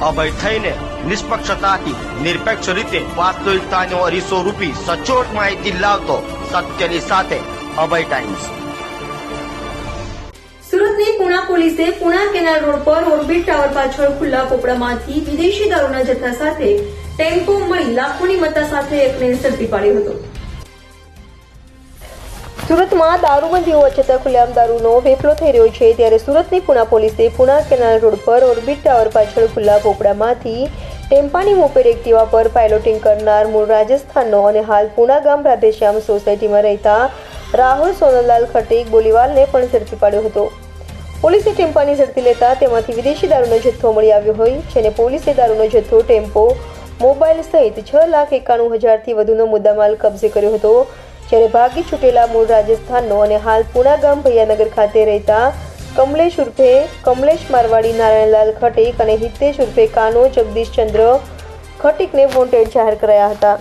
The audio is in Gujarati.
અભય થઈને નિષ્પક્ષતાથી, નિરપેક્ષ રીતે વાસ્તવિકતાનો અરીસો રૂપી સચોટ માહિતી લાવતો સત્યની સાથે અભય ટાઈમ્સ સુરતની પુણા પોલીસે પુણા કેનાલ રોડ પર ઓર્બિટ ટાવર પાછળ ખુલ્લા પોપડામાંથી વિદેશી દારૂના જથ્થા સાથે ટેમ્પો મળી લાખોની મત્તા સાથે એકને ઝડપી પાડ્યો હતો. સુરતમાં દારૂબંધી હોવા છતાં ખુલ્લેઆમ દારૂનો વેપલો થઈ રહ્યો છે. ત્યારે સુરતની પુણા પોલીસે પુણા કેનાલ રોડ પર ઓર્બિટ ટાવર પાછળ ખુલ્લા પોપડામાંથી ટેમ્પાની મોપેડ એક્ટિવા પર પાયલોટિંગ કરનાર મૂળ રાજસ્થાનનો અને હાલ પુણા ગામ રાધેશ્યામ સોસાયટીમાં રહેતા રાહુલ સોનલાલ ખટીક બોલીવાલને પણ ઝડપી પાડ્યો હતો. પોલીસે ટેમ્પાની ઝડપી લેતા તેમાંથી વિદેશી દારૂનો જથ્થો મળી આવ્યો હોય, જેને પોલીસે દારૂનો જથ્થો, ટેમ્પો, મોબાઈલ સહિત છ લાખ એકાણું હજારથી વધુનો મુદ્દામાલ કબજે કર્યો હતો. જ્યારે ભાગી છૂટેલા મૂળ રાજસ્થાનનો અને હાલ પુણા ગામ ભૈયાનગર ખાતે રહેતા કમલેશ ઉર્ફે કમલેશ મારવાડી, નારાયણલાલ ખટીક અને હિતેશ ઉર્ફે કાનો જગદીશચંદ્ર ખટીકને વોન્ટેડ જાહેર કરાયા હતા.